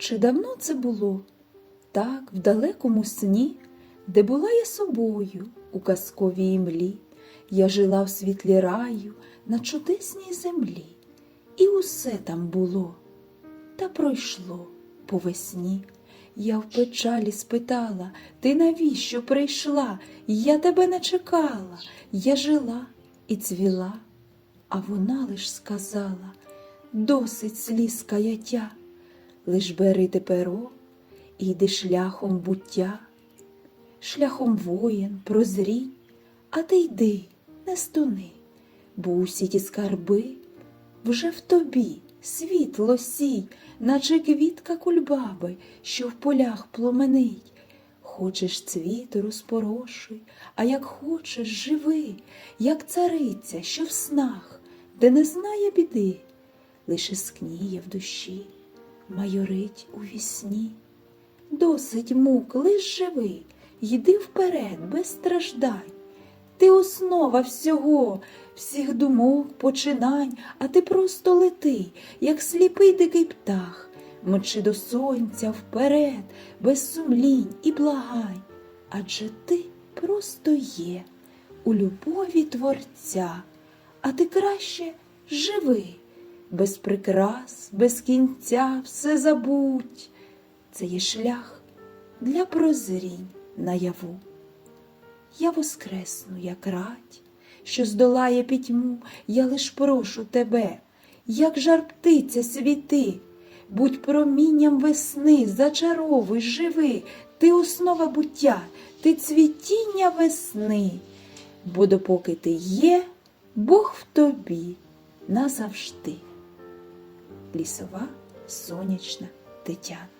Чи давно це було? Так, в далекому сні, де була я собою у казковій імлі, я жила в світлі раю на чудесній землі, і усе там було, та пройшло по весні. Я в печалі спитала, ти навіщо прийшла? Я тебе не чекала, я жила і цвіла, а вона лиш сказала досить сліз каяття, лиш бери перо і йди шляхом буття, шляхом воїн, прозрій, а ти йди, не стони, бо усі ті скарби вже в тобі світло сій, наче квітка кульбаби, що в полях пломенить. Хочеш цвіт розпорошуй, а як хочеш живи, як цариця, що в снах, де не знає біди, лише скніє в душі, майорить у вісні. Досить мук, лиш живи, йди вперед, без страждань. Ти основа всього, всіх думок, починань, а ти просто лети, як сліпий дикий птах, мчи до сонця вперед, без сумлінь і благань. Адже ти просто є у любові Творця, а ти краще живи, без прикрас, без кінця, все забудь. Це є шлях для прозрінь наяву. Я воскресну, як радь, що здолає пітьму, я лиш прошу тебе, як жар птиця світи, будь промінням весни, зачаровуй, живи, ти основа буття, ти цвітіння весни, бо допоки ти є, Бог в тобі назавжди. Лісова сонячна Тетяна